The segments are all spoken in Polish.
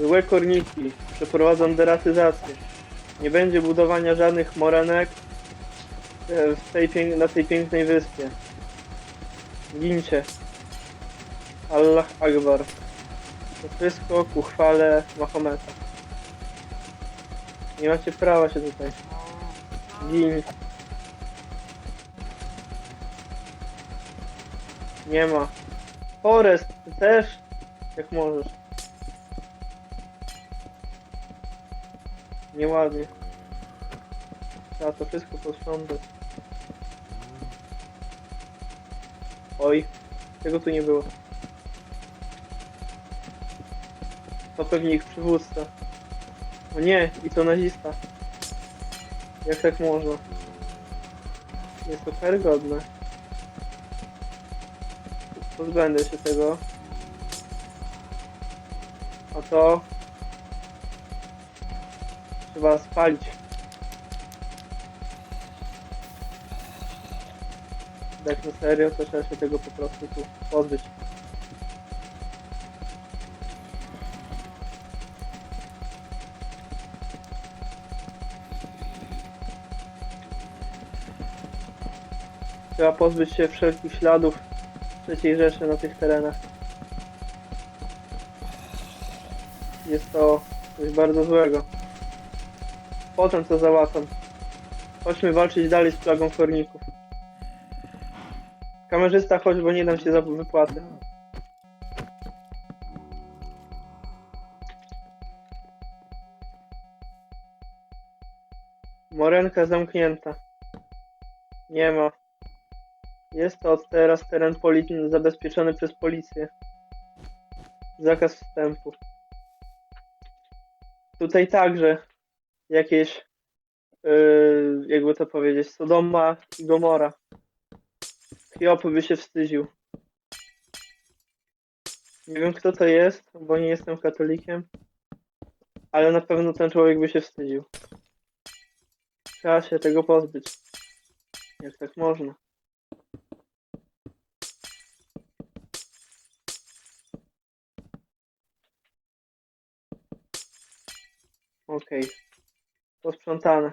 Złe korniki przeprowadzą deratyzację. Nie będzie budowania żadnych morenek e, w tej, na tej pięknej wyspie. Gincie. Allah Akbar. To wszystko ku chwale Mahometa. Nie macie prawa się tutaj. Gin. Nie ma. Forest, ty też? Jak możesz. Nieładnie. Trzeba to wszystko posprzątać. Oj, tego tu nie było. To pewnie ich przywódca. O nie, i to nazista. Jak tak można? Jest to karygodne. Pozbędę się tego. A to... Trzeba spalić. Tak na serio, to trzeba się tego po prostu tu pozbyć. Trzeba pozbyć się wszelkich śladów trzeciej Rzeszy na tych terenach. Jest to coś bardzo złego. Potem to załatwiam. Chodźmy walczyć dalej z plagą korników. Kamerzysta, chodź, bo nie dam się za wypłaty. Morenka zamknięta. Nie ma. Jest to od teraz teren poli- zabezpieczony przez policję. Zakaz wstępu. Tutaj także jakieś, yy, jakby to powiedzieć, Sodoma i Gomora. Hiob by się wstydził. Nie wiem kto to jest, bo nie jestem katolikiem, ale na pewno ten człowiek by się wstydził. Trzeba się tego pozbyć. Jak tak można. Okej. Posprzątane.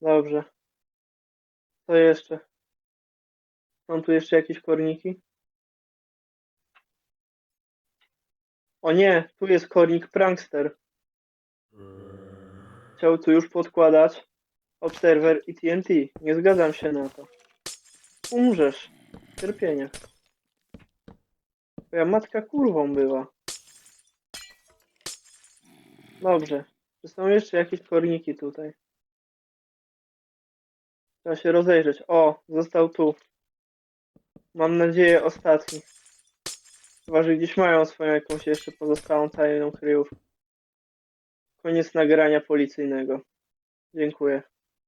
Dobrze. Co jeszcze? Są tu jeszcze jakieś korniki? O nie, tu jest kornik prankster. Chciał tu już podkładać Observer i TNT. Nie zgadzam się na to. Umrzesz. Cierpienie. Twoja matka kurwą była. Dobrze. Czy są jeszcze jakieś korniki tutaj? Trzeba się rozejrzeć. O, został tu. Mam nadzieję ostatni. Chyba, że gdzieś mają swoją jakąś jeszcze pozostałą tajną kryjówkę. Koniec nagrania policyjnego. Dziękuję.